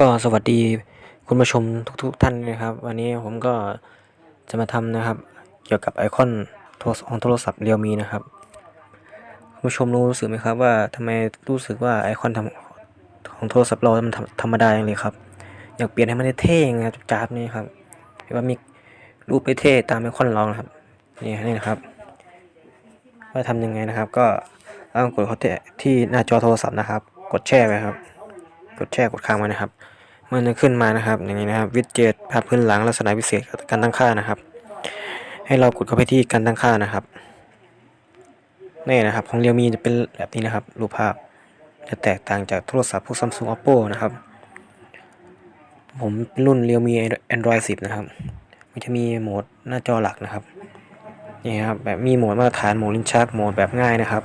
ก็สวัสดีคุณผู้ชมทุกๆท่านนะครับ วันนี้ผมก็จะมาทำนะครับ เกี่ยวกับไอคอนโทรของโทรศัพท์เรียวมีนะครับคุณผู้ชมรู้สึกไหมครับว่าทำไมรู้สึกว่าไอคอนทำของโทรศัพท์เรามันธรรมดาอย่างเลยครับ อยากเปลี่ยนให้มันเท่ๆไงจ้าบนี่ครับหรือว่ามีรูปไปเท่ตามไอคอนเรานะครับนี่นี่นะครับว่าทำยังไงนะครับ ก็ต้องกดเข้าที่หน้าจอโทรศัพท์นะครับ กดแช่ไว้ครับ กดแช่กดค้างไว้นะครับ เมันจะขึ้นมานะครับ อย่างนี้นะครับวิดเจ็ตภาพพื้นหลังลักษณะพิเศษการตั้งค่านะครับ ให้เรากดเข้าไปที่การตั้งค่านะครับนี่นะครับของเรียวมีจะเป็นแบบนี้นะครับ รูปภาพจะแตกต่างจากโทรศัพท์พวก Samsung Oppo นะครับ ผมรุ่นเรียวมี Android 10 นะครับ มันจะมีโหมดหน้าจอหลักนะครับ นี่ครับแบบมีโหมดมาตรฐานโหมดลิ้นชักโหมดแบบง่ายนะครับ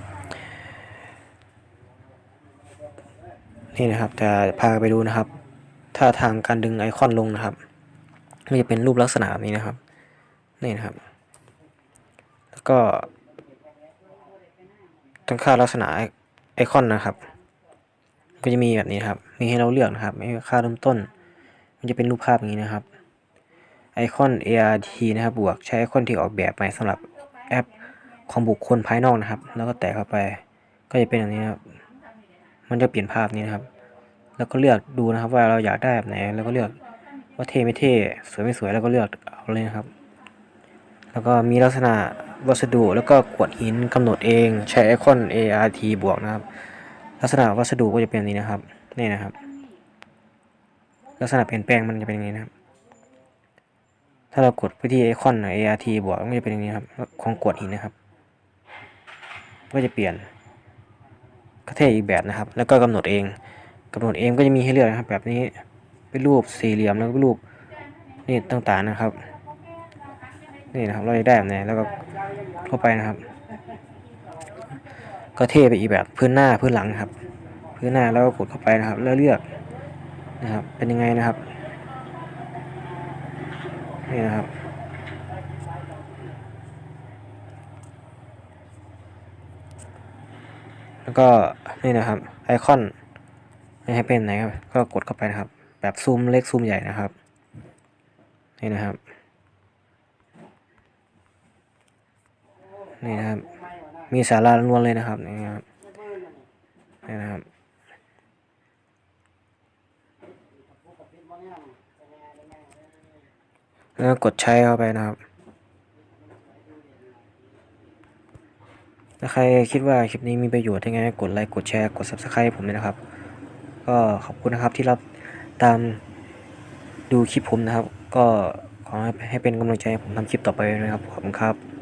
นี่นะครับจะพาไปดูนะครับท่าทางการดึงไอคอนลงนะครับมันจะเป็นรูปลักษณะแบบนี้นะครับ นี่นะครับ แล้วก็ตั้งค่าลักษณะไอคอนนะครับ ก็จะมีแบบนี้ครับ มีให้เราเลือกนะครับมีค่าเริ่มต้น มันจะเป็นรูปภาพอย่างนี้นะครับ ไอคอน ART นะครับ บวกใช้ไอคอนที่ออกแบบมาสำหรับแอปของบุคคลภายนอกนะครับ แล้วก็แตะเข้าไป ก็จะเป็นอย่างนี้นครับ มันจะเปลี่ยนภาพนี้นะครับ แล้วก็เลือกดูนะครับว่าเราอยากได้แบบไหน แล้วก็เลือกว่าเท่ไม่เท่สวยไม่สวยแล้วก็เลือกเอาเลยนะครับ แล้วก็มีลักษณะวัสดุแล้วก็กวดหินกำหนดเองใช้ไอคอน ART บวกนะครับ ลักษณะวัสดุก็จะเป็นอย่างนี้นะครับนี่นะครับ ลักษณะเปลี่ยนแปลงมันจะเป็นอย่างนี้นะครับ ถ้าเรากดไปที่ไอคอน ART บวกมันจะเป็นอย่างนี้ครับของกวดหินนะครับ ก็จะเปลี่ยน เท่อีกแบบนะครับ แล้วก็กำหนดเองกำหนดเองก็จะมีให้เลือกนะครับ แบบนี้เป็นรูปสี่เหลี่ยมแล้วก็รูปนี่ต่างๆนะครับ นี่นะครับเราจะได้แบบไหนแล้วก็เข้าไปนะครับ ก็เท่ไปอีกแบบพื้นหน้าพื้นหลังครับ พื้นหน้าแล้วก็กดเข้าไปนะครับ แล้วเลือกนะครับเป็นยังไงนะครับนี่นะครับ แล้วก็นี่นะครับ ไอคอนให้เป็นไหนครับ ก็กดเข้าไปนะครับ แบบซูมเล็กซูมใหญ่นะครับ นี่นะครับ นี่นะครับ มีสาระล้วนเลยนะครับ นี่นะครับ นี่นะครับแล้วกดใช้เข้าไปนะครับ ถ้าใครคิดว่าคลิปนี้มีประโยชน์ยังไงกดไลค์กดแชร์กด subscribe ผมเลยนะครับ ก็ขอบคุณนะครับที่รับตามดูคลิปผมนะครับ ก็ขอให้ให้เป็นกำลังใจให้ผมทำคลิปต่อไปนะครับขอบคุณครับ